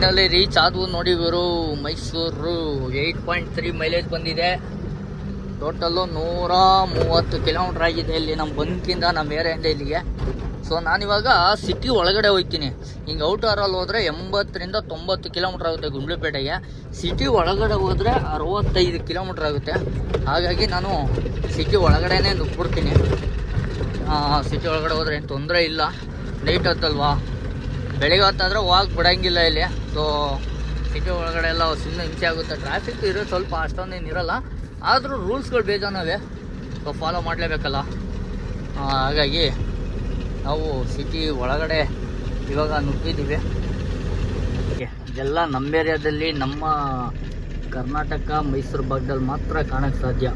Finally reach ಆದವು ನೋಡಿ ಇವರು, Mysuru. Eight point three mileage ಬಂದಿದೆ. ಟೋಟಲ್ಲು ನೂರ ಮೂವತ್ತು ಕಿಲೋಮೀಟ್ರ್ ಆಗಿದೆ ಇಲ್ಲಿ ನಮ್ಮ ಬಂಕಿಂದ, ನಮ್ಮ ಏರಿಯಿಂದ ಇಲ್ಲಿಗೆ. ಸೊ ನಾನಿವಾಗ ಸಿಟಿ ಒಳಗಡೆ ಹೋಗ್ತೀನಿ. ಹಿಂಗೆ ಔಟರಲ್ಲಿ ಹೋದರೆ ಎಂಬತ್ತರಿಂದ ತೊಂಬತ್ತು ಕಿಲೋಮೀಟ್ರ್ ಆಗುತ್ತೆ ಗುಂಡ್ಲುಪೇಟೆಗೆ. ಸಿಟಿ ಒಳಗಡೆ ಹೋದರೆ ಅರವತ್ತೈದು ಕಿಲೋಮೀಟ್ರ್ ಆಗುತ್ತೆ. ಹಾಗಾಗಿ ನಾನು ಸಿಟಿ ಒಳಗಡೆನೇ ನುಗ್ಬಿಡ್ತೀನಿ ಸಿಟಿ ಒಳಗಡೆ ಹೋದರೆ ಏನು ತೊಂದರೆ ಇಲ್ಲ. ನೈಟ್ ಹೊತ್ತಲ್ವಾ ಬೆಳಿಗ್ಗೆ ಹೊತ್ತಾದರೆ ಹೋಗಕ್ಕೆ ಬಿಡೋಂಗಿಲ್ಲ ಇಲ್ಲಿ. ಸೊ ಸಿಟಿ ಒಳಗಡೆ ಎಲ್ಲ ಸುಮ್ಮನೆ ಹಿಂಸೆ ಆಗುತ್ತೆ. ಟ್ರಾಫಿಕ್ ಇರೋ ಸ್ವಲ್ಪ ಅಷ್ಟೊಂದೇನು ಇರೋಲ್ಲ. ಆದರೂ ರೂಲ್ಸ್ಗಳು ಬೇಜಾನವೆ. So follow ಮಾಡಲೇಬೇಕಲ್ಲ. ಹಾಗಾಗಿ ನಾವು ಸಿಟಿ ಒಳಗಡೆ ಇವಾಗ ನುಗ್ಗಿದ್ದೀವಿ. ಇದೆಲ್ಲ ನಮ್ಮ ಏರಿಯಾದಲ್ಲಿ ನಮ್ಮ ಕರ್ನಾಟಕ, ಮೈಸೂರು ಭಾಗದಲ್ಲಿ ಮಾತ್ರ ಕಾಣೋಕ್ಕೆ ಸಾಧ್ಯ.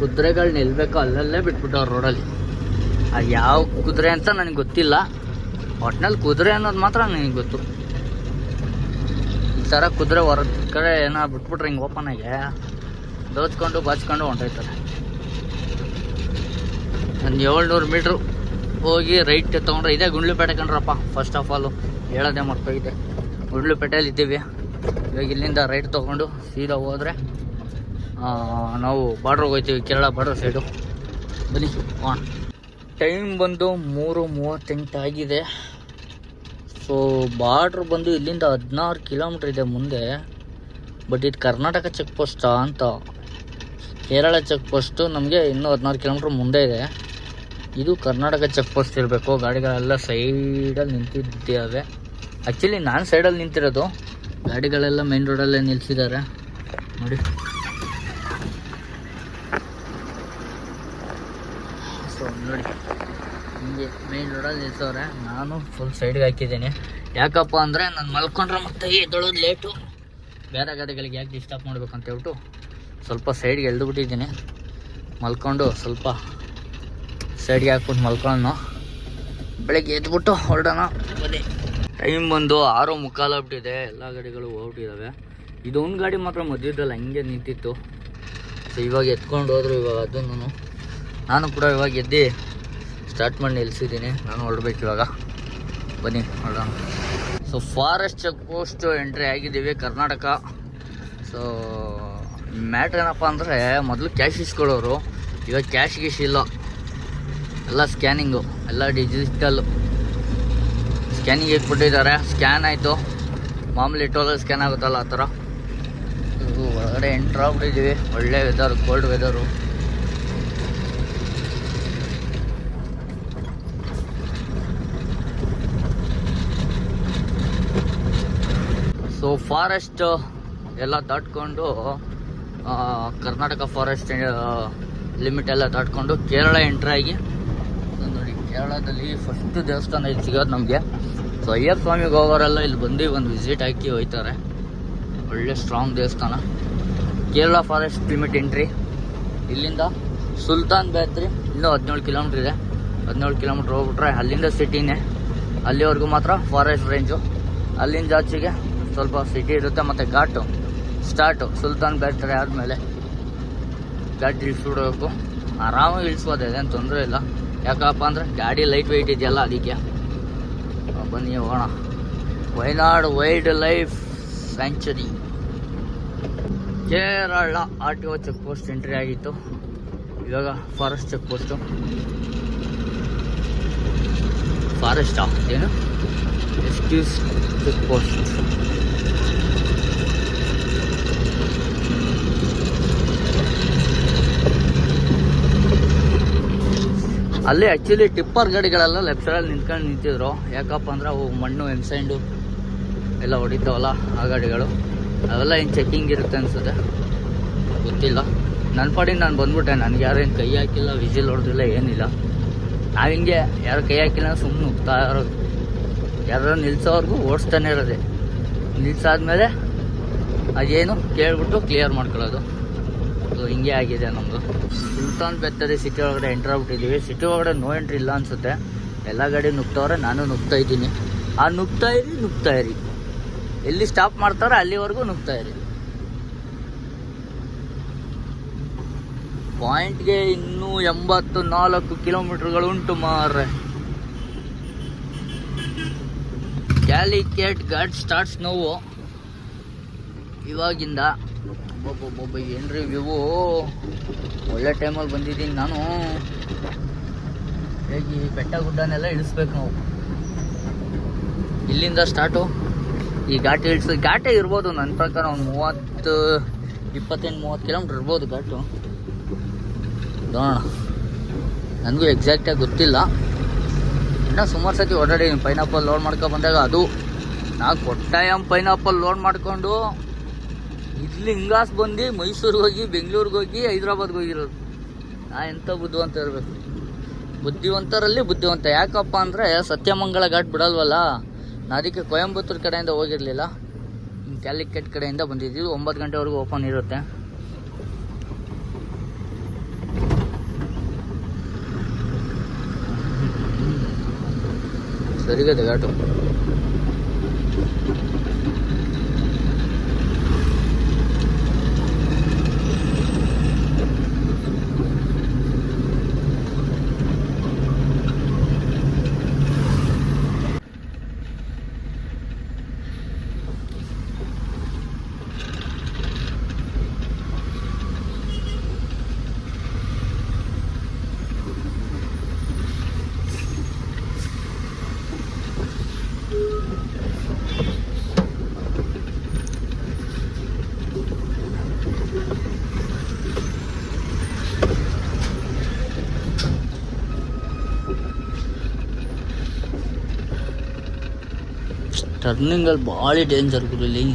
ಕುದುರೆಗಳು ನಿಲ್ಬೇಕು, ಅಲ್ಲಲ್ಲೇ ಬಿಟ್ಬಿಟ್ಟವ್ರು ರೋಡಲ್ಲಿ ಅದು ಯಾವ ಕುದುರೆ ಅಂತ ನನಗೆ ಗೊತ್ತಿಲ್ಲ. ಒಟ್ನಲ್ಲಿ ಕುದುರೆ ಅನ್ನೋದು ಮಾತ್ರ ನನಗೆ ಗೊತ್ತು. ಥರ ಕುದುರೆ ಹೊರ ಕಡೆ ಏನೋ ಬಿಟ್ಬಿಟ್ರೆ ಹಿಂಗೆ ಓಪನ್ ಆಗಿ ದೋಚ್ಕೊಂಡು ಬಾಚ್ಕೊಂಡು ಹೊಂಟೋಯ್ತಾರೆ. ಒಂದು ಏಳ್ನೂರು ಮೀಟ್ರು ಹೋಗಿ ರೈಟ್ ತೊಗೊಂಡ್ರೆ ಇದೇ ಗುಂಡ್ಲುಪೇಟೆ ಕಂಡ್ರಪ್ಪ ಫಸ್ಟ್ ಆಫ್ ಆಲು ಹೇಳೋದೇ ಮರ್ತೋಗಿದೆ. ಗುಂಡ್ಲುಪೇಟೆಯಲ್ಲಿ ಇದ್ದೀವಿ. ಇವಾಗ ಇಲ್ಲಿಂದ ರೈಟ್ ತೊಗೊಂಡು ಸೀದಾ ಹೋದರೆ ನಾವು ಬಾರ್ಡ್ರಿಗೆ ಹೋಗ್ತೀವಿ ಕೇರಳ ಬಾರ್ಡ್ರ್ ಸೈಡು ಬನ್ನಿ ಟೈಮ್ ಬಂದು ಮೂರು ಮೂವತ್ತೆಂಟು ಆಗಿದೆ. ಸೊ ಬಾರ್ಡ್ರ್ ಬಂದು ಇಲ್ಲಿಂದ ಹದಿನಾರು ಕಿಲೋಮೀಟ್ರ್ ಇದೆ ಮುಂದೆ ಬಟ್ ಇದು ಕರ್ನಾಟಕ ಚೆಕ್ ಪೋಸ್ಟಾ ಅಂತ. ಕೇರಳ ಚೆಕ್ ಪೋಸ್ಟು ನಮಗೆ ಇನ್ನೂ ಹದಿನಾರು ಕಿಲೋಮೀಟ್ರ್ ಮುಂದೆ ಇದೆ. ಇದು ಕರ್ನಾಟಕ ಚೆಕ್ ಪೋಸ್ಟ್ ಇರಬೇಕು, ಗಾಡಿಗಳೆಲ್ಲ ಸೈಡಲ್ಲಿ ನಿಂತಿದ್ದಾವೆ. ಆ್ಯಕ್ಚುಲಿ ನಾನು ಸೈಡಲ್ಲಿ ನಿಂತಿರೋದು. ಗಾಡಿಗಳೆಲ್ಲ ಮೇನ್ ರೋಡಲ್ಲೇ ನಿಲ್ಸಿದ್ದಾರೆ. ನೋಡಿ. ಸೊ ನೋಡಿ. ಹಿಂಗೆ ಮೇನ್ ರೋಡಲ್ಲಿ ನಿಲ್ಸವ್ರೆ. ನಾನು ಫುಲ್ ಸೈಡ್ಗೆ ಹಾಕಿದ್ದೀನಿ. ಯಾಕಪ್ಪ ಅಂದರೆ ನಾನು ಮಲ್ಕೊಂಡ್ರೆ ಮತ್ತೆ ಎದ್ದೊಳೋದು ಲೇಟು ಬೇರೆ ಗಾಡಿಗಳಿಗೆ ಯಾಕೆ ಡಿಸ್ಟರ್ಬ್ ಮಾಡಬೇಕು ಅಂತ ಹೇಳ್ಬಿಟ್ಟು ಸ್ವಲ್ಪ ಸೈಡ್ಗೆ ಎಳ್ದು ಬಿಟ್ಟಿದ್ದೀನಿ ಮಲ್ಕೊಂಡು ಸ್ವಲ್ಪ ಸೈಡ್ಗೆ ಹಾಕ್ಬಿಟ್ಟು ಮಲ್ಕೊಳ್ಳೋಣ. ಬೆಳಗ್ಗೆ ಎದ್ಬಿಟ್ಟು ಹೊರಡೋಣ. ಬನ್ನಿ. ಟೈಮ್ ಬಂದು ಆರು ಮುಕ್ಕಾಲಾಗ್ಬಿಟ್ಟಿದೆ ಎಲ್ಲ ಗಾಡಿಗಳು ಹೋಗ್ಬಿಟ್ಟಿದ್ದಾವೆ ಇದೊಂದು ಗಾಡಿ ಮಾತ್ರ ಮಧ್ಯದಲ್ಲಿ, ಹಂಗೆ ನಿಂತಿತ್ತು. ಸೊ ಇವಾಗ ಎತ್ಕೊಂಡು ಹೋದ್ರು ಇವಾಗ ಅದನ್ನು ನಾನು ಕೂಡ ಇವಾಗ ಎದ್ದು ಸ್ಟಾರ್ಟ್ ಮಾಡಿ ನಿಲ್ಸಿದ್ದೀನಿ. ನಾನು ಹೊರಡ್ಬೇಕು ಇವಾಗ. ಬನ್ನಿ, ಹೊರಡೋಣ. So forest check post entry ಆಗಿದ್ದೀವಿ, ಕರ್ನಾಟಕ. ಸೊ ಮ್ಯಾಟ್ರ್ ಏನಪ್ಪ ಅಂದರೆ, ಮೊದಲು ಕ್ಯಾಶ್ ಇಸ್ಕೊಳ್ಳೋರು. ಇವಾಗ ಕ್ಯಾಶ್ ಗೀಶ್ ಇಲ್ಲ. ಎಲ್ಲ ಸ್ಕ್ಯಾನಿಂಗು ಎಲ್ಲ ಡಿಜಿಟಲ್ ಸ್ಕ್ಯಾನಿಂಗ್ ಇಟ್ಬಿಟ್ಟಿದ್ದಾರೆ. ಸ್ಕ್ಯಾನ್ ಆಯಿತು. ಮಾಮೂಲಿ ಟೋಲಲ್ಲಿ ಸ್ಕ್ಯಾನ್ ಆಗುತ್ತಲ್ಲ ಆ ಥರ. ಒಳಗಡೆ ಎಂಟ್ರ್ ಆಗ್ಬಿಟ್ಟಿದ್ದೀವಿ. ಒಳ್ಳೆ weather cold weather so forest ಎಲ್ಲ ದಾಟ್ಕೊಂಡು ಕರ್ನಾಟಕ ಫಾರೆಸ್ಟ್ ಲಿಮಿಟ್ ಎಲ್ಲ ದಾಟ್ಕೊಂಡು ಕೇರಳ ಎಂಟ್ರ್ ಆಗಿ. ಇದು ನೋಡಿ, ಕೇರಳದಲ್ಲಿ ಫಸ್ಟ್ ದೇವಸ್ಥಾನ ಇಲ್ಲಿ ಸಿಗೋದು ನಮಗೆ. ಸೊ ಅಯ್ಯಪ್ಪ ಸ್ವಾಮಿಗೆ ಹೋಗೋರೆಲ್ಲ ಇಲ್ಲಿ ಬಂದು ಒಂದು ವಿಸಿಟ್ ಹಾಕಿ ಹೋಯ್ತಾರೆ. ಒಳ್ಳೆ ಸ್ಟ್ರಾಂಗ್ ದೇವಸ್ಥಾನ. ಕೇರಳ ಫಾರೆಸ್ಟ್ ಲಿಮಿಟ್ ಎಂಟ್ರಿ ಇಲ್ಲಿಂದ ಸುಲ್ತಾನ್ ಬೇತ್ರಿ ಇನ್ನೂ ಹದಿನೇಳು ಕಿಲೋಮೀಟ್ರ್ ಇದೆ. ಹದಿನೇಳು ಕಿಲೋಮೀಟ್ರ್ ಹೋಗ್ಬಿಟ್ರೆ ಅಲ್ಲಿಂದ ಸಿಟಿನೇ ಅಲ್ಲಿವರೆಗೂ ಮಾತ್ರ ಫಾರೆಸ್ಟ್ ರೇಂಜು ಅಲ್ಲಿಂದ ಆಚೆಗೆ ಸ್ವಲ್ಪ ಸಿಟಿ ಇರುತ್ತೆ ಮತ್ತು ಘಾಟು. ಸ್ಟಾರ್ಟು ಸುಲ್ತಾನ್ ಬೇತ್ರೆ ಆದಮೇಲೆ ಘಾಟ್ ಇಳಿಸ್ಬಿಡಬೇಕು. ಆರಾಮಾಗಿ ಇಳಿಸ್ಬೋದು ಅದೇನು ತೊಂದರೆ ಇಲ್ಲ. ಯಾಕಪ್ಪ ಅಂದರೆ ಗಾಡಿ ಲೈಟ್ ವೆಯ್ಟ್ ಇದೆಯಲ್ಲ ಅದಕ್ಕೆ. ಬನ್ನಿ ಹೋಗೋಣ. Wayanad wildlife sanctuary. Kerala R T O check post entry ಆಗಿತ್ತು. ಇವಾಗ ಫಾರೆಸ್ಟ್ ಚೆಕ್ ಪೋಸ್ಟು ಫಾರೆಸ್ಟಾ ಏನು? ಎಕ್ಸ್ಕ್ಯೂಸ್ ಚೆಕ್ ಪೋಸ್ಟ್ ಅಲ್ಲಿ ಆ್ಯಕ್ಚುಲಿ ಟಿಪ್ಪರ್ ಗಾಡಿಗಳೆಲ್ಲ ಲೆಫ್ಟ್ ಸೈಡಲ್ಲಿ ನಿಂತ್ಕೊಂಡು ನಿಂತಿದ್ರು. ಯಾಕಪ್ಪ ಅಂದ್ರೆ ಅವು ಮಣ್ಣು ಎಂಸೈಂಡು ಎಲ್ಲ ಹೊಡಿತಾವಲ್ಲ ಆ ಗಾಡಿಗಳು. ಅವೆಲ್ಲ ಏನು ಚೆಕ್ಕಿಂಗ್ ಇರುತ್ತೆ ಅನ್ಸುತ್ತೆ? ಗೊತ್ತಿಲ್ಲ. ನನ್ನ ಪಾಡಿ ನಾನು ಬಂದ್ಬಿಟ್ಟೆ. ನನಗೆ ಯಾರೇನು ಕೈ ಹಾಕಿಲ್ಲ ವಿಜಿಲ್ ಹೊಡೆದಿಲ್ಲ, ಏನಿಲ್ಲ. ನಾವು ಹಿಂಗೆ ಯಾರು ಕೈ ಹಾಕಿಲ್ಲ ಸುಮ್ಮನೆ ಹೋಗ್ತಾ ಇರೋದು. ಯಾರು ನಿಲ್ಸೋವರೆಗೂ ಓಡಿಸ್ತಾನೆ ಇರೋದೆ. ನಿಲ್ಸಾದ್ಮೇಲೆ ಅದೇನು ಕೇಳ್ಬಿಟ್ಟು ಕ್ಲಿಯರ್ ಮಾಡ್ಕೊಳ್ಳೋದು. ಸೊ ಹಿಂಗೆ ಆಗಿದೆ ನಮ್ಮದು ಸುಲ್ತಾನ್ ಬೆತ್ತರಿ ಸಿಟಿ ಒಳಗಡೆ ಎಂಟ್ರ್ ಆಗ್ಬಿಟ್ಟಿದ್ದೀವಿ ಸಿಟಿ ಒಳಗಡೆ ನೋ ಎಂಟ್ರಿ ಇಲ್ಲ ಅನ್ಸುತ್ತೆ. ಎಲ್ಲ ಗಾಡಿ ನುಗ್ತವ್ರೆ, ನಾನು ನುಗ್ತಾ ಇದ್ದೀನಿ. ಆ ನುಗ್ತಾ ಇರಿ ನುಗ್ತಾ ಇರಿ. ಎಲ್ಲಿ ಸ್ಟಾಪ್ ಮಾಡ್ತಾರೆ ಅಲ್ಲಿವರೆಗೂ ನುಗ್ತಾ ಇರಿ. ಪಾಯಿಂಟ್ಗೆ ಇನ್ನೂ ಎಂಬತ್ತು ನಾಲ್ಕು ಕಿಲೋಮೀಟರ್ಗಳು ಉಂಟು ಮಾರ್ರೆ. ಕ್ಯಾಲಿಕೇಟ್ ಗಾಡ್ ಸ್ಟಾರ್ಟ್ಸ್ ನೋವು ಇವಾಗಿಂದ ಒಬ್ಬೊಬ್ಬೊಬ್ಬ ಏನ್ರಿ ವ್ಯೂ ಒಳ್ಳೆ ಟೈಮಲ್ಲಿ ಬಂದಿದ್ದೀನಿ ನಾನು. ಹೇಗೆ ಬೆಟ್ಟ ಗುಡ್ಡನೆಲ್ಲ ಇಳಿಸ್ಬೇಕು ನಾವು. ಇಲ್ಲಿಂದ ಸ್ಟಾರ್ಟು ಈ ಘಾಟ್ ಇಳಿಸ್, ಘಾಟೆ ಇರ್ಬೋದು. ನನ್ನ ಪ್ರಕಾರ ಒಂದು ಮೂವತ್ತು, ಇಪ್ಪತ್ತೆಂಟು, ಮೂವತ್ತು ಕಿಲೋಮೀಟ್ರ್ ಇರ್ಬೋದು ಘಾಟು. ನೋಡೋಣ. ನನಗೂ ಎಕ್ಸಾಕ್ಟಾಗಿ ಗೊತ್ತಿಲ್ಲ. ಇನ್ನೂ ಸುಮಾರು ಸತಿ ಓಡಾಡಿದ್ದೀನಿ ಪೈನಾಪಲ್ ಲೋಡ್ ಮಾಡ್ಕೊಂಡು ಬಂದಾಗ ಅದು ನಾ ಕೊಟ್ಟಾಯಂ ಪೈನಾಪಲ್ ಲೋಡ್ ಮಾಡಿಕೊಂಡು ಇಲ್ಲಿ ಹಿಂಗಾಸ್ ಬಂದು ಮೈಸೂರಿಗೆ ಹೋಗಿ, ಬೆಂಗಳೂರಿಗೆ ಹೋಗಿ, ಹೈದ್ರಾಬಾದ್ಗೆ ಹೋಗಿರೋದು. ನಾ ಎಂಥ ಬುದ್ಧಿವಂತ ಇರಬೇಕು. ಬುದ್ಧಿವಂತರಲ್ಲಿ ಬುದ್ಧಿವಂತ. ಯಾಕಪ್ಪ ಅಂದರೆ ಸತ್ಯಮಂಗಳ ಘಾಟ್ ಬಿಡಲ್ವಲ್ಲ? ನಾ ಅದಕ್ಕೆ ಕೊಯಂಬತ್ತೂರು ಕಡೆಯಿಂದ ಹೋಗಿರಲಿಲ್ಲ. ಕ್ಯಾಲಿಕೆಟ್ ಕಡೆಯಿಂದ ಬಂದಿದ್ದೀವಿ ಒಂಬತ್ತು ಗಂಟೆವರೆಗೂ ಓಪನ್ ಇರುತ್ತೆ. ಸರಿಗದೆ ಘಾಟು. ಟರ್ನಿಂಗಲ್ಲಿ ಭಾಳ ಡೇಂಜರ್ ಗುರುಲಿ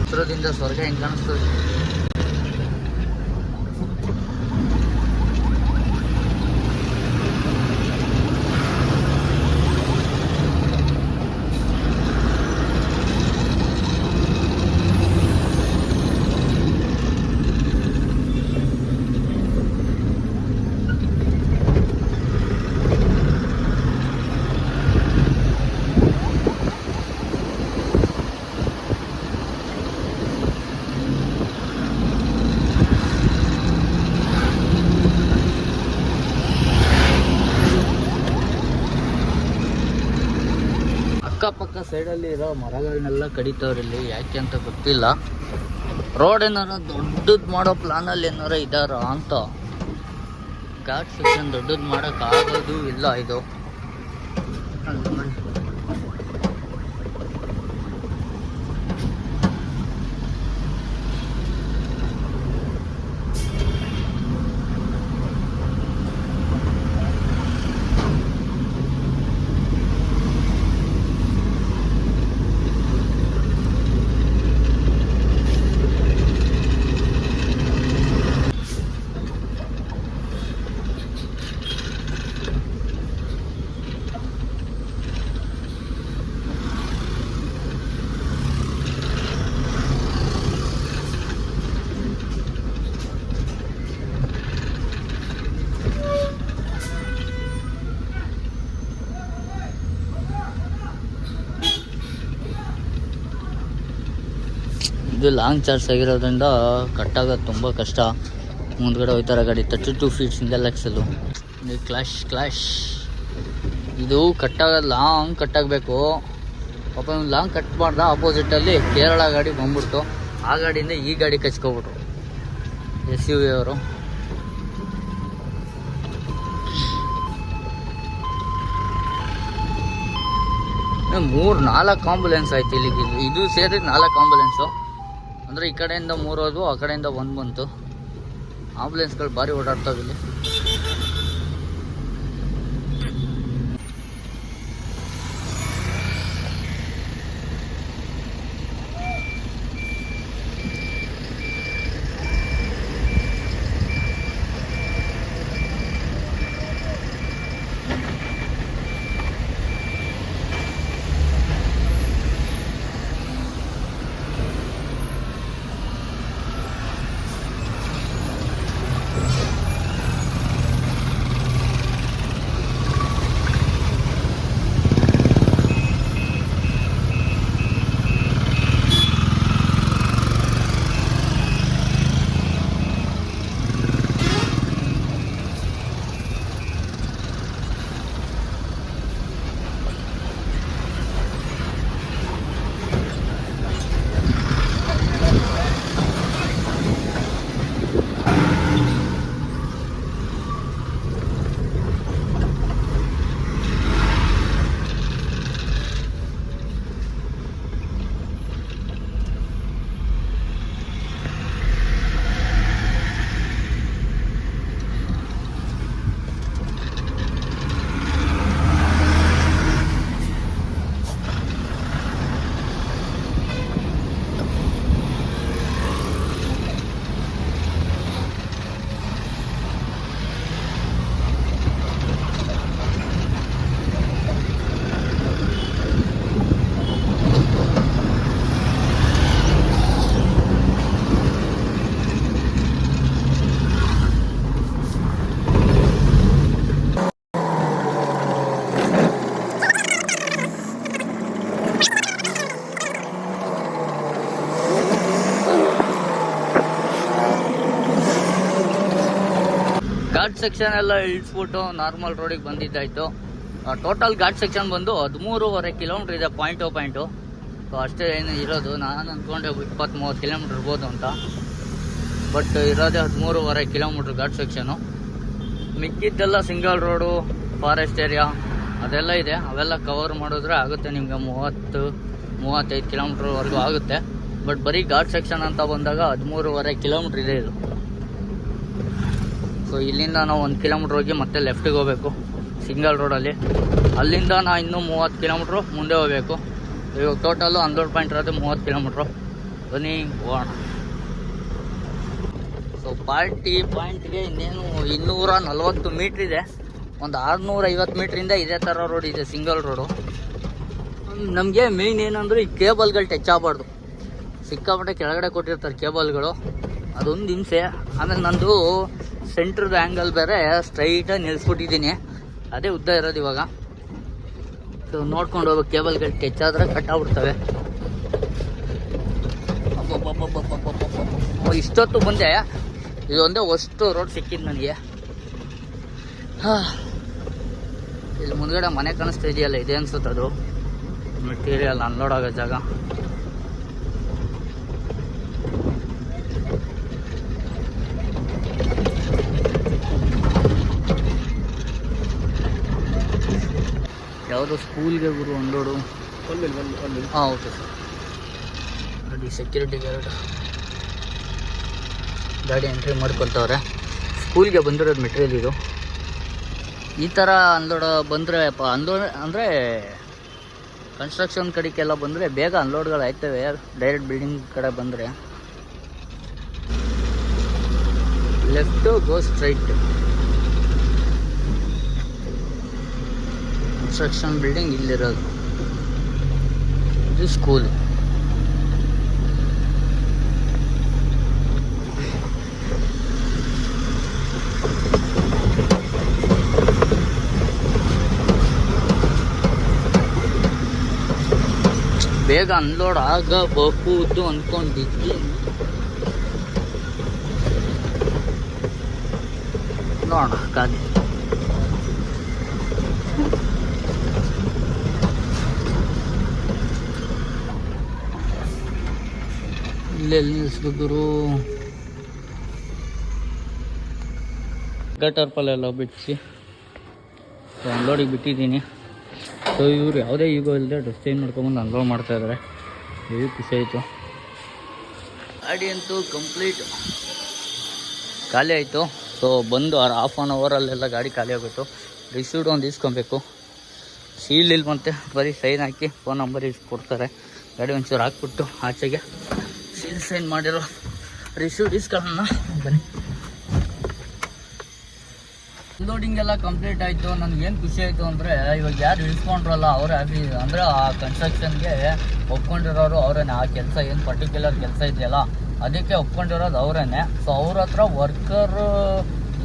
ಹತ್ರದಿಂದ ಸ್ವರ್ಗ ಹೆಂಗ್ ಕಾಣಿಸ್ತದೆ ಮರಗಳನ್ನೆಲ್ಲ ಕಡಿತವ್ರೆ ಇಲ್ಲಿ? ಯಾಕೆ ಅಂತ ಗೊತ್ತಿಲ್ಲ. ರೋಡ್ ಏನಾರ ದೊಡ್ಡದು ಮಾಡೋ ಪ್ಲಾನಲ್ಲಿ ಏನಾರ ಇದಾರ ಅಂತ. ಘಾಟ್ ಸೆಕ್ಷನ್ ದೊಡ್ಡದು ಮಾಡಕ್ ಆಗೋದು ಇಲ್ಲ ಇದು. ಇದು ಲಾಂಗ್ ಚಾರ್ಜ್ ಆಗಿರೋದ್ರಿಂದ ಕಟ್ಟಾಗೋದು ತುಂಬ ಕಷ್ಟ. ಮುಂದ್ಗಡೆ ಹೋಯ್ತಾರೆ ಗಾಡಿ, thirty two feets single axle clash clash ಇದು ಕಟ್ಟಾಗೋದು ಲಾಂಗ್ ಕಟ್ಟಾಗಬೇಕು. ಪಾಪ ಲಾಂಗ್ ಕಟ್ ಮಾಡ್ದ ಆಪೋಸಿಟಲ್ಲಿ ಕೇರಳ ಗಾಡಿ ಬಂದ್ಬಿಡ್ತು. ಆ ಗಾಡಿಯಿಂದ ಈ ಗಾಡಿ ಕಚ್ಕೊಬಿಟ್ರು. ಎಸ್ ಯು ವಿ ಅವರು. ಮೂರು ನಾಲ್ಕು ಆಂಬುಲೆನ್ಸ್ ಆಯ್ತು ಇಲ್ಲಿಗೆ. ಇದು- ಇದು ಸೇರಿ ನಾಲ್ಕು ಆಂಬುಲೆನ್ಸು ಅಂದರೆ ಈ ಕಡೆಯಿಂದ ಮೂರು ಹೋದ್ವು ಆ ಕಡೆಯಿಂದ ಒಂದು ಬಂತು. ಆಂಬುಲೆನ್ಸ್ಗಳು ಭಾರಿ ಓಡಾಡ್ತಾವೆ ಸೆಕ್ಷನ್ ಎಲ್ಲ ಇಳಿಸ್ಬಿಟ್ಟು ನಾರ್ಮಲ್ ರೋಡಿಗೆ ಬಂದಿದ್ದಾಯಿತು. ಟೋಟಲ್ ಘಾಟ್ ಸೆಕ್ಷನ್ ಬಂದು ಹದಿಮೂರುವರೆ ಕಿಲೋಮೀಟ್ರ್ ಇದೆ ಪಾಯಿಂಟ್ ಟು ಪಾಯಿಂಟು ಸೊ ಅಷ್ಟೇ ಏನು ಇರೋದು. ನಾನು ಅಂದ್ಕೊಂಡೆ ಇಪ್ಪತ್ತ್ಮೂವತ್ತು ಕಿಲೋಮೀಟ್ರ್ ಇರ್ಬೋದು ಅಂತ. ಬಟ್ ಇರೋದೇ ಹದಿಮೂರುವರೆ ಕಿಲೋಮೀಟ್ರ್ ಘಾಟ್ ಸೆಕ್ಷನು ಮಿಕ್ಕಿದ್ದೆಲ್ಲ ಸಿಂಗಲ್ ರೋಡು ಫಾರೆಸ್ಟ್ ಏರಿಯಾ ಅದೆಲ್ಲ ಇದೆ. ಅವೆಲ್ಲ ಕವರ್ ಮಾಡಿದ್ರೆ ಆಗುತ್ತೆ ನಿಮಗೆ ಮೂವತ್ತು, ಮೂವತ್ತೈದು ಕಿಲೋಮೀಟ್ರ್ವರೆಗೂ ಆಗುತ್ತೆ. ಬಟ್ ಬರೀ ಘಾಟ್ ಸೆಕ್ಷನ್ ಅಂತ ಬಂದಾಗ ಹದಿಮೂರುವರೆ ಕಿಲೋಮೀಟ್ರ್ ಇದೆ ಇದು. ಸೊ ಇಲ್ಲಿಂದ ನಾವು ಒಂದು ಕಿಲೋಮೀಟ್ರ್ ಹೋಗಿ ಮತ್ತೆ ಲೆಫ್ಟಿಗೆ ಹೋಗಬೇಕು ಸಿಂಗಲ್ ರೋಡಲ್ಲಿ ಅಲ್ಲಿಂದ ನಾ ಇನ್ನೂ ಮೂವತ್ತು ಕಿಲೋಮೀಟ್ರು ಮುಂದೆ ಹೋಗಬೇಕು. ಇವಾಗ ಟೋಟಲು ಹನ್ನೆರಡು ಪಾಯಿಂಟ್ ಇರೋದು ಮೂವತ್ತು ಕಿಲೋಮೀಟ್ರು ಬನ್ನಿ, ಹೋಗೋಣ. ಸೊ ಪಾರ್ಟಿ ಪಾಯಿಂಟ್ಗೆ ಇನ್ನೇನು ಇನ್ನೂರ ನಲ್ವತ್ತು ಮೀಟ್ರ್ ಇದೆ. ಒಂದು ಆರುನೂರ ಐವತ್ತು ಮೀಟ್ರಿಂದ ಇದೇ ಥರ ರೋಡ್ ಇದೆ ಸಿಂಗಲ್ ರೋಡು ನಮಗೆ ಮೇಯ್ನ್ ಏನಂದ್ರೆ ಈ ಕೇಬಲ್ಗಳು ಟಚ್ ಆಗಬಾರ್ದು. ಸಿಕ್ಕಾಪಟ್ಟೆ ಕೆಳಗಡೆ ಕೊಟ್ಟಿರ್ತಾರೆ ಕೇಬಲ್ಗಳು ಅದೊಂದು ಹಿಂಸೆ. ಆಮೇಲೆ ನಂದು ಸೆಂಟ್ರದ ಆ್ಯಂಗಲ್ ಬೇರೆ ಸ್ಟ್ರೈಟಾಗಿ ನಿಲ್ಲಿಸ್ಬಿಟ್ಟಿದ್ದೀನಿ ಅದೇ ಉದ್ದ ಇರೋದು ಇವಾಗ. ಸೊ ನೋಡ್ಕೊಂಡು ಹೋಗ್ಬೇಕು, ಕೇಬಲ್ಗಳು ಟಚ್ ಆದರೆ ಕಟ್ ಆಗ್ಬಿಡ್ತವೆ ಇಷ್ಟೊತ್ತು ಬಂದೆ ಇದೊಂದೇ ಅಷ್ಟು ರೋಡ್ ಸಿಕ್ಕಿದ್ದು ನನಗೆ. ಹಾಂ. ಇಲ್ಲಿ ಮುಂದ್ಗಡೆ ಮನೆ ಕಾಣಿಸ್ತಾ ಇದೆಯಲ್ಲ, ಇದೆ ಅನ್ಸುತ್ತೆ ಅದು. ಮೆಟೀರಿಯಲ್ ಅನ್ಲೋಡ್ ಆಗೋ ಜಾಗ. ಯಾವುದು ಸ್ಕೂಲ್ಗೆ ಗುರು ಅನ್ಲೋಡು ಹಾಂ okay sir ready security guard ಗಾಡಿ ಎಂಟ್ರಿ ಮಾಡ್ಕೊಳ್ತಾವ್ರೆ. ಸ್ಕೂಲ್ಗೆ ಬಂದಿರೋದು ಮೆಟೀರಿಯಲ್ ಇದು. ಈ ಥರ ಅನ್ಲೋಡ್ ಬಂದರೆ ಅನ್ಲೋಡ್ ಅಂದರೆ ಕನ್ಸ್ಟ್ರಕ್ಷನ್ ಕಡೆಗೆಲ್ಲ ಬಂದರೆ ಬೇಗ ಅನ್ಲೋಡ್ಗಳು ಆಯ್ತವೆ ಡೈರೆಕ್ಟ್ ಬಿಲ್ಡಿಂಗ್ ಕಡೆ ಬಂದರೆ. Left go straight construction building ಇಲ್ಲಿರೋದು. ಇದು ಸ್ಕೂಲ್ ಬೇಗ ಅನ್ಲೋಡ್ ಆಗಬಹುದು ಅಂದ್ಕೊಂಡಿದ್ದೀನಿ ನೋಡೋಣ ಇಲ್ಲೆಲ್ಲಿ ಗಟರ್ ಗಟರ್ಪಲ್ ಎಲ್ಲ ಬಿಡಿಸಿ ಸೊ ಅನ್ಲೋಡಿಗೆ ಬಿಟ್ಟಿದ್ದೀನಿ. ಸೊ ಇವರು ಯಾವುದೇ ಈಗೋ ಇಲ್ಲದೆ ಡ್ರೆಸ್ ಚೇಂಜ್ ಮಾಡ್ಕೊಂಬಂದು ಅನ್ಲೋಡ್ ಮಾಡ್ತಾ ಇದ್ದಾರೆ ಇದು ಖುಷಿ ಆಯಿತು. ಗಾಡಿ ಅಂತೂ ಕಂಪ್ಲೀಟ್ ಖಾಲಿ ಆಯಿತು. ಸೊ ಬಂದು ಹಾಫ್ ಆನ್ ಅವರಲ್ಲೆಲ್ಲ ಗಾಡಿ ಖಾಲಿ ಆಗೋಯ್ತು ರಿಸೀವ್ಡ್ ಒಂದು ಇಸ್ಕೊಬೇಕು. ಸೀಲ್ ಇಲ್ಲಿ ಮತ್ತೆ ಬರೀ ಸೈನ್ ಹಾಕಿ ಫೋನ್ ನಂಬರ್ ಕೊಡ್ತಾರೆ ಗಾಡಿ ಒಂಚೂರು ಹಾಕ್ಬಿಟ್ಟು ಆಚೆಗೆ. ಸೀಲ್ ಸೈನ್ ಮಾಡಿರೋ? ರಿಸೀವ್ಡ್ ಇಸ್ಕೊಳ್ಳೋಣ ಬನ್ನಿ. ಲೋಡಿಂಗ್ ಎಲ್ಲ ಕಂಪ್ಲೀಟ್ ಆಯಿತು. ನನಗೇನು ಖುಷಿ ಆಯಿತು ಅಂದರೆ, ಇವಾಗ ಯಾರು ಇಳಿಸ್ಕೊಂಡ್ರಲ್ಲ, ಅವ್ರು ಹ್ಯಾಪಿ ಅಂದರೆ ಆ ಕನ್ಸ್ಟ್ರಕ್ಷನ್ಗೆ ಒಪ್ಕೊಂಡಿರೋರು ಅವರೇ ಆ ಕೆಲಸ ಏನು ಪರ್ಟಿಕ್ಯುಲರ್ ಕೆಲಸ ಇದೆಯಲ್ಲ, ಅದಕ್ಕೆ ಒಪ್ಕೊಂಡಿರೋದು ಅವರೇನೆ. ಸೊ ಅವ್ರ ಹತ್ರ ವರ್ಕರ್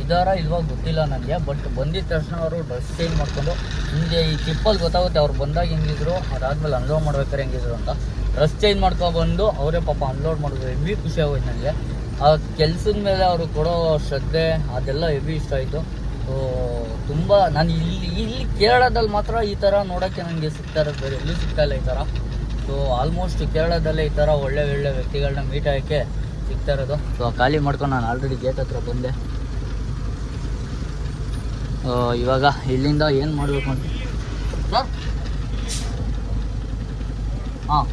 ಇದಾರ ಇಲ್ವಾ ಗೊತ್ತಿಲ್ಲ ನನಗೆ ಬಟ್ ಬಂದಿದ ತಕ್ಷಣ ಅವರು ಡ್ರೆಸ್ ಚೇಂಜ್ ಮಾಡ್ಕೊಂಡು, ಹಿಂಗೆ ಈ ಟಿಪ್ಪಲ್ಲಿ ಗೊತ್ತಾಗುತ್ತೆ ಅವ್ರು ಬಂದಾಗ ಹೆಂಗಿದ್ರು, ಅದಾದಮೇಲೆ ಅನ್ಲೋಡ್ ಮಾಡ್ಬೇಕಾದ್ರೆ ಹೆಂಗಿದ್ರು ಅಂತ. ಡ್ರೆಸ್ ಚೇಂಜ್ ಮಾಡ್ಕೊಬಂದು ಅವರೇ ಪಾಪ ಅನ್ಲೋಡ್ ಮಾಡಿದ್ರು ಹೆವಿ ಖುಷಿ ಆಗೋಯ್ತು ನನಗೆ ಆ ಕೆಲ್ಸದ ಮೇಲೆ ಅವರು ಕೊಡೋ ಶ್ರದ್ಧೆ, ಅದೆಲ್ಲ ಹೆವಿ ಇಷ್ಟ ಆಯಿತು. ಸೊ ತುಂಬ ನಾನು ಇಲ್ಲಿ ಇಲ್ಲಿ ಕೇರಳದಲ್ಲಿ ಮಾತ್ರ ಈ ಥರ ನೋಡೋಕ್ಕೆ ನನಗೆ ಸಿಗ್ತಾ ಇರೋದು ಬೇರೆ, ಎಲ್ಲೂ ಸಿಗ್ತಾ ಇಲ್ಲ ಈ ಥರ ಸೊ ಆಲ್ಮೋಸ್ಟ್ ಕೇರಳದಲ್ಲೇ ಈ ಥರ ಒಳ್ಳೆ ಒಳ್ಳೆ ವ್ಯಕ್ತಿಗಳನ್ನ ಮೀಟ್ ಆಗೋಕ್ಕೆ ಸಿಗ್ತಾ ಇರೋದು. ಸೊ ಖಾಲಿ ಮಾಡ್ಕೊಂಡು ನಾನು ಆಲ್ರೆಡಿ ಗೇಟ್ ಹತ್ರ ಬಂದೆ. ಇವಾಗ ಇಲ್ಲಿಂದ ಏನು ಮಾಡಬೇಕು ಅಂತ? ಹಾಂ.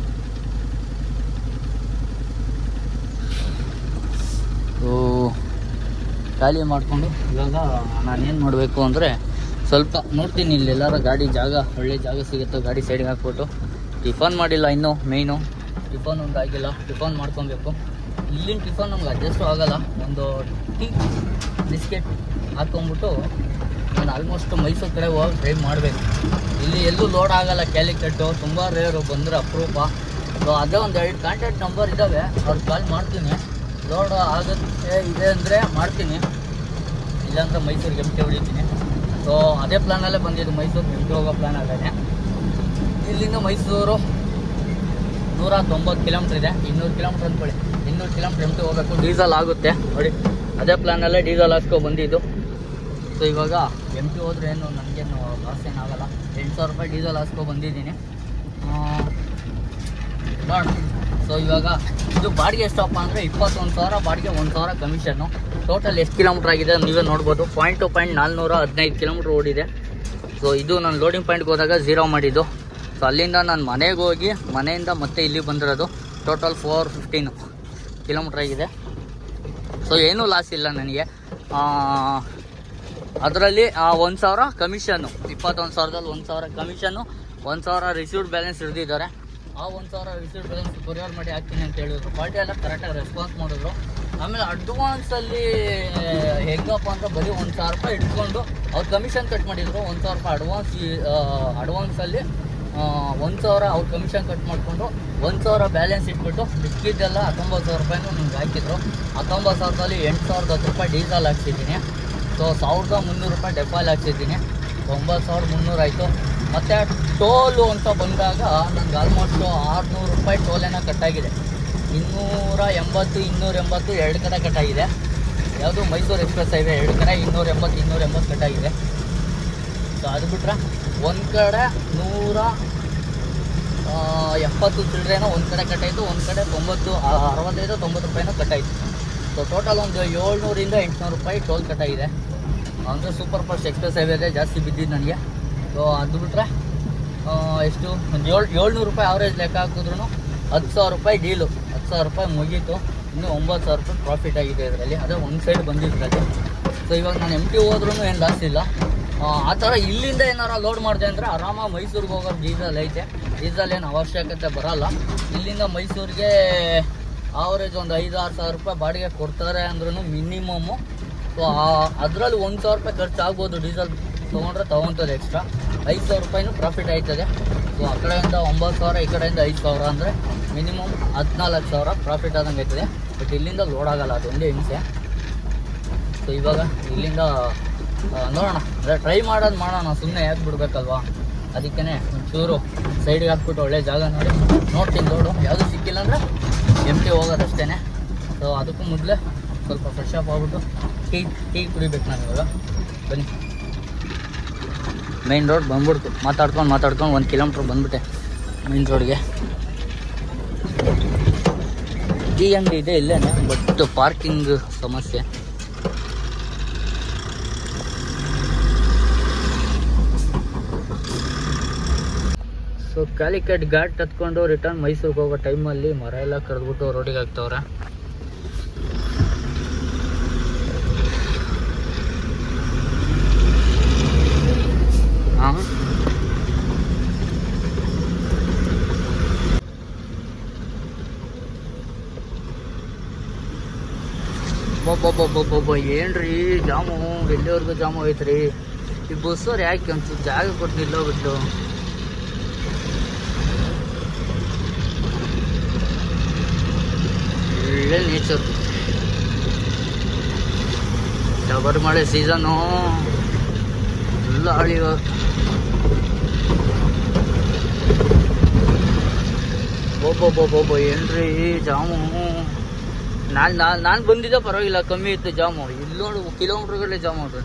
ಸೊ ಖಾಲಿ ಮಾಡಿಕೊಂಡು ಇವಾಗ ನಾನೇನು ಮಾಡಬೇಕು ಅಂದರೆ ಸ್ವಲ್ಪ ನೋಡ್ತೀನಿ ಇಲ್ಲಿ ಎಲ್ಲರ ಗಾಡಿ ಜಾಗ, ಒಳ್ಳೆ ಜಾಗ ಸಿಗುತ್ತೋ ಗಾಡಿ ಸೈಡ್ಗೆ ಹಾಕ್ಬಿಟ್ಟು. ಟಿಫನ್ ಮಾಡಿಲ್ಲ ಇನ್ನೂ ಮೇಯ್ನು ಟಿಫನ್ ಒಂದು ಆಗಿಲ್ಲ, ಟಿಫನ್ ಮಾಡ್ಕೊಬೇಕು. ಇಲ್ಲಿನ ಟಿಫನ್ ನಮ್ಗೆ ಅಡ್ಜಸ್ಟು ಆಗೋಲ್ಲ. ಒಂದು ಟೀ ಬಿಸ್ಕೆಟ್ ಹಾಕ್ಕೊಂಬಿಟ್ಟು ನಾನು ಆಲ್ಮೋಸ್ಟ್ ಮೈಸೂರು ಕಡೆ ಹೋಗಿ ಡ್ರೈವ್ ಮಾಡಬೇಕು. ಇಲ್ಲಿ ಎಲ್ಲೂ ಲೋಡ್ ಆಗೋಲ್ಲ ಕ್ಯಾಲಿಕಟ್ಟು ತುಂಬ ರೇರು ಬಂದರೆ ಅಪರೂಪ. ಸೊ ಅದೇ ಒಂದು ಎರಡು ಕಾಂಟ್ಯಾಕ್ಟ್ ನಂಬರ್ ಇದ್ದಾವೆ ಅವ್ರಿಗೆ ಕಾಲ್ ಮಾಡ್ತೀನಿ. ಲೋಡ್ ಆಗುತ್ತೆ ಇದೆ ಅಂದರೆ ಮಾಡ್ತೀನಿ. ಇಲ್ಲಾಂದ್ರೆ ಮೈಸೂರಿಗೆ ಎಮ್ಟಿ ಹೊಡಿತೀನಿ. ಸೊ ಅದೇ ಪ್ಲಾನಲ್ಲೇ ಬಂದಿದ್ದು ಮೈಸೂರು ಎಮ್ಟಿ ಹೋಗೋ ಪ್ಲಾನ್ ಆಗೇನೆ ಇಲ್ಲಿಂದ ಮೈಸೂರು ನೂರ ತೊಂಬತ್ತು ಕಿಲೋಮೀಟ್ರ್ ಇದೆ. ಇನ್ನೂರು ಕಿಲೋಮೀಟ್ರ್ ಅಂದ್ಕೊಳ್ಳಿ. ಇನ್ನೂರು ಕಿಲೋಮೀಟ್ರ್ ಎಮ್ಟಿ ಹೋಗಬೇಕು. ಡೀಸೆಲ್ ಆಗುತ್ತೆ. ನೋಡಿ, ಅದೇ ಪ್ಲಾನಲ್ಲೇ ಡೀಸೆಲ್ ಹಾಕ್ಸ್ಕೊ ಬಂದಿದ್ದು. ಸೊ ಇವಾಗ ಎಂ ಟಿ ಹೋದ್ರೆ ಏನು, ನನಗೇನು ಲಾಸ್ ಏನಾಗಲ್ಲ ಎಂಟು ಸಾವಿರ ರೂಪಾಯಿ ಡೀಸೆಲ್ ಹಾಸ್ಕೊ ಬಂದಿದ್ದೀನಿ. ನೋಡೋಣ ಸೊ ಇವಾಗ ಇದು ಬಾಡಿಗೆ ಸ್ಟಾಪ್ ಅಂದರೆ ಇಪ್ಪತ್ತೊಂದು ಸಾವಿರ, ಬಾಡಿಗೆ ಒಂದು ಸಾವಿರ ಕಮಿಷನ್ನು ಟೋಟಲ್ ಎಷ್ಟು ಕಿಲೋಮೀಟ್ರ್ ಆಗಿದೆ ನೀವೇ ನೋಡ್ಬೋದು. ಪಾಯಿಂಟ್ ಟು ಪಾಯಿಂಟ್ ನಾಲ್ನೂರ ಹದಿನೈದು ಕಿಲೋಮೀಟ್ರ್ ಓಡಿದೆ. ಸೊ ಇದು ನಾನು ಲೋಡಿಂಗ್ ಪಾಯಿಂಟ್ಗೆ ಹೋದಾಗ ಝೀರೋ ಮಾಡಿದ್ದು. ಸೊ ಅಲ್ಲಿಂದ ನಾನು ಮನೆಗೆ ಹೋಗಿ, ಮನೆಯಿಂದ ಮತ್ತೆ ಇಲ್ಲಿ ಬಂದಿರೋದು. ಟೋಟಲ್ ಫೋರ್ ಫಿಫ್ಟೀನು ಕಿಲೋಮೀಟ್ರ್ ಆಗಿದೆ. ಸೊ ಏನೂ ಲಾಸ್ ಇಲ್ಲ ನನಗೆ. ಅದರಲ್ಲಿ ಒಂದು ಸಾವಿರ ಕಮಿಷನ್ನು ಇಪ್ಪತ್ತೊಂದು ಸಾವಿರದಲ್ಲಿ ಒಂದು ಸಾವಿರ ಕಮಿಷನ್ನು ಒಂದು ಸಾವಿರ ರಿಸೀವ್ಡ್ ಬ್ಯಾಲೆನ್ಸ್ ಹಿಡಿದಿದ್ದಾರೆ. ಆ ಒಂದು ಸಾವಿರ ವಿಸಿಟ್ ಬ್ಯಾಲೆನ್ಸ್ ಕೊರಿಯರ್ ಮಾಡಿ ಹಾಕ್ತೀನಿ ಅಂತ ಹೇಳಿದ್ರು. ಪಾರ್ಟಿ ಎಲ್ಲ ಕರೆಕ್ಟಾಗಿ ರೆಸ್ಪಾನ್ಸ್ ಮಾಡಿದ್ರು. ಆಮೇಲೆ ಅಡ್ವಾನ್ಸಲ್ಲಿ ಹೆಂಗಪ್ಪ ಅಂದ್ರೆ ಬರೀ ಒಂದು ಸಾವಿರ ರೂಪಾಯಿ ಇಟ್ಕೊಂಡು ಅವ್ರು ಕಮಿಷನ್ ಕಟ್ ಮಾಡಿದ್ರು. ಒಂದು ಸಾವಿರ ರೂಪಾಯಿ ಅಡ್ವಾನ್ಸ್ ಅಡ್ವಾನ್ಸಲ್ಲಿ ಒಂದು ಸಾವಿರ ಅವ್ರು ಕಮಿಷನ್ ಕಟ್ ಮಾಡಿಕೊಂಡು ಒಂದು ಸಾವಿರ ಬ್ಯಾಲೆನ್ಸ್ ಇಟ್ಬಿಟ್ಟು ಮಿಕ್ಕಿದ್ದೆಲ್ಲ ಹತ್ತೊಂಬತ್ತು ಸಾವಿರ ರೂಪಾಯಿನೂ ನಿಮ್ಗೆ ಹಾಕಿದ್ರು. ಹತ್ತೊಂಬತ್ತು ಸಾವಿರದಲ್ಲಿ ಎಂಟು ಸಾವಿರದ ಹತ್ತು ರೂಪಾಯಿ ಡೀಸೆಲ್ ಹಾಕ್ಸಿದ್ದೀನಿ. ಸೊ ಸಾವಿರದ ಮುನ್ನೂರು ರೂಪಾಯಿ ಡೆಪಾಲ್ ಹಾಕ್ಸಿದ್ದೀನಿ. ಒಂಬತ್ತು ಸಾವಿರದ ಮುನ್ನೂರು ಆಯಿತು ಮತ್ತು ಟೋಲು ಅಂತ ಬಂದಾಗ ನನಗೆ ಆಲ್ಮೋಸ್ಟು ಆರುನೂರು ರೂಪಾಯಿ ಟೋಲೇನ ಕಟ್ಟಾಗಿದೆ. ಇನ್ನೂರ ಎಂಬತ್ತು ಇನ್ನೂರ ಎಂಬತ್ತು ಎರಡು ಕಡೆ ಕಟ್ಟಾಗಿದೆ. ಯಾವುದು ಮೈಸೂರು ಎಕ್ಸ್ಪ್ರೆಸ್ ಹೈವೇ ಎರಡು ಕಡೆ, ಇನ್ನೂರ ಎಂಬತ್ತು ಇನ್ನೂರ ಎಂಬತ್ತು ಕಟ್ಟಾಗಿದೆ. ಸೊ ಅದು ಬಿಟ್ರೆ ಒಂದು ಕಡೆ ನೂರ ಎಪ್ಪತ್ತು ಚಿಲ್ಡ್ರೇನೋ ಒಂದು ಕಡೆ ಕಟ್ಟಾಯಿತು, ಒಂದು ಕಡೆ ತೊಂಬತ್ತು ಅರವತ್ತೈದು, ತೊಂಬತ್ತು ರೂಪಾಯಿನೂ ಕಟ್ಟಾಯಿತು. ಸೊ ಟೋಟಲ್ ಒಂದು ಏಳ್ನೂರಿಂದ ಎಂಟುನೂರು ರೂಪಾಯಿ ಟೋಲ್ ಕಟ್ಟಾಗಿದೆ. ಅಂದರೆ ಸೂಪರ್ ಫಾಸ್ಟ್ ಎಕ್ಸ್ಪ್ರೆಸ್ ಹೈವೇಗೆ ಜಾಸ್ತಿ ಬಿದ್ದಿದ್ದು ನನಗೆ. ಸೊ ಅದು ಎಷ್ಟು? ಒಂದು ಏಳು ಏಳ್ನೂರು ರೂಪಾಯಿ ಆವ್ರೇಜ್ ಲೆಕ್ಕ ಹಾಕಿದ್ರು ಹತ್ತು ಸಾವಿರ ರೂಪಾಯಿ ಡೀಲು ಹತ್ತು ಸಾವಿರ ರೂಪಾಯಿ ಮುಗೀತು. ಇನ್ನೂ ಒಂಬತ್ತು ಸಾವಿರ ರೂಪಾಯಿ ಪ್ರಾಫಿಟ್ ಆಗಿದೆ ಇದರಲ್ಲಿ. ಅದೇ ಒಂದು ಸೈಡ್ ಬಂದಿದ್ರಲ್ಲಿ. ಸೊ ಇವಾಗ ನಾನು ಎಂ ಟಿ ಹೋದ್ರೂ ಏನು ಲಾಸ್ ಇಲ್ಲ. ಆ, ಥರ ಇಲ್ಲಿಂದ ಏನಾರ ಲೋಡ್ ಮಾಡಿದೆ ಅಂದರೆ ಆರಾಮಾಗಿ ಮೈಸೂರಿಗೆ ಹೋಗೋ ಡೀಸೆಲ್ ಐತೆ. ಡೀಸೆಲ್ ಏನು ಅವಶ್ಯಕತೆ ಬರೋಲ್ಲ. ಇಲ್ಲಿಂದ ಮೈಸೂರಿಗೆ ಆವರೇಜ್ ಒಂದು ಐದು ಆರು ಸಾವಿರ ರೂಪಾಯಿ ಬಾಡಿಗೆ ಕೊಡ್ತಾರೆ ಅಂದ್ರೂ ಮಿನಿಮಮ್ಮು ಸೊ ಅದರಲ್ಲಿ ಒಂದು ಸಾವಿರ ರೂಪಾಯಿ ಖರ್ಚು ಆಗ್ಬೋದು ಡೀಸೆಲ್ ತೊಗೊಂಡ್ರೆ ತೊಗೊತದೆ ಎಕ್ಸ್ಟ್ರಾ ಐದು ಸಾವಿರ ರೂಪಾಯಿನೂ ಪ್ರಾಫಿಟ್ ಆಯ್ತದೆ. ಸೊ ಆ ಕಡೆಯಿಂದ ಒಂಬತ್ತು ಸಾವಿರ, ಈ ಕಡೆಯಿಂದ ಐದು ಸಾವಿರ ಅಂದರೆ ಮಿನಿಮಮ್ ಹದಿನಾಲ್ಕು ಸಾವಿರ ಪ್ರಾಫಿಟ್ ಆದಂಗೆ ಆಯ್ತದೆ. ಬಟ್ ಇಲ್ಲಿಂದ ಲೋಡ್ ಆಗಲ್ಲ, ಅದೊಂದೇ ಹಿಂಸೆ. ಸೊ ಇವಾಗ ಇಲ್ಲಿಂದ ನೋಡೋಣ. ಅಂದರೆ ಟ್ರೈ ಮಾಡೋದು ಮಾಡೋಣ. ಸುಮ್ಮನೆ ಯಾಕೆ ಬಿಡ್ಬೇಕಲ್ವಾ? ಅದಕ್ಕೇ ಒಂಚೂರು ಸೈಡ್ಗೆ ಹಾಕ್ಬಿಟ್ಟು ಒಳ್ಳೆ ಜಾಗ ನೋಡಿ. ನೋಡ್ತೀನಿ ನೋಡು. ಯಾವುದು ಸಿಕ್ಕಿಲ್ಲ ಅಂದರೆ ಎಂ ಟಿ ಹೋಗೋದಷ್ಟೇ ಸೊ ಅದಕ್ಕೂ ಮೊದಲೇ ಸ್ವಲ್ಪ ಫ್ರೆಶ್ ಅಪ್ ಆಗ್ಬಿಟ್ಟು ಟೀ ಟೀ ಕುಡಿಬೇಕು ನಾನು ಇವಾಗ ಬನ್ನಿ. ಮೈನ್ ರೋಡ್ ಬಂದ್ಬಿಡ್ತು. ಮಾತಾಡ್ಕೊಂಡು ಮಾತಾಡ್ಕೊಂಡು ಒಂದು ಕಿಲೋಮೀಟ್ರ್ ಬಂದ್ಬಿಟ್ಟೆ ಮೈನ್ ರೋಡ್ಗೆ ಟೀ ಅಂಗಡಿ ಇದೆ ಇಲ್ಲೇ ಬಟ್ ಪಾರ್ಕಿಂಗ್ ಸಮಸ್ಯೆ. ಸೊ ಕ್ಯಾಲಿಕಟ್ ಘಾಟ್ ಹತ್ಕೊಂಡು ರಿಟರ್ನ್ ಮೈಸೂರಿಗೆ ಹೋಗೋ ಟೈಮಲ್ಲಿ ಮರ ಎಲ್ಲ ಕರೆದ್ಬಿಟ್ಟು ರೋಡಿಗೆ ಹಾಕ್ತವ್ರೆ ಹಾಂ ಒಬ್ಬೊಬ್ಬೊಬ್ಬೊಬ್ಬೊಬ್ಬ ಏನ್ರಿ? ಜಾಮು, ಎಲ್ಲಿವರೆಗೂ ಜಾಮು ಐತ್ರಿ ಈ ಬಸ್ಸವ್ರು ಯಾಕೆ ಅಂತ ಜಾಗ ಕೊಟ್ಟು ನಿಲ್ಲೋಗ್ಬಿಟ್ಟು ಒಳ್ಳೆ ನೇಚರ್ ಶಬರಿಮಲೆ ಸೀಸನು ಎಲ್ಲ ಅಳಿವ ಒಬ್ಬೊಬ್ಬೊಬ್ಬೊಬ್ಬ ಏನ್ರಿ? ಜಾಮು. ನಾನು ನಾನು ನಾನು ಬಂದಿದ್ದೆ ಪರವಾಗಿಲ್ಲ ಕಮ್ಮಿ ಇತ್ತು ಜಾಮು. ಇಲ್ಲಿ ನೋಡು ಕಿಲೋಮೀಟ್ರ್ಗಳೇ ಜಾಮ್ ಅದು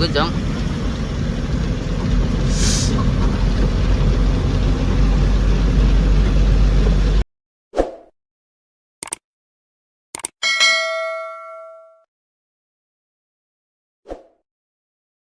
good job.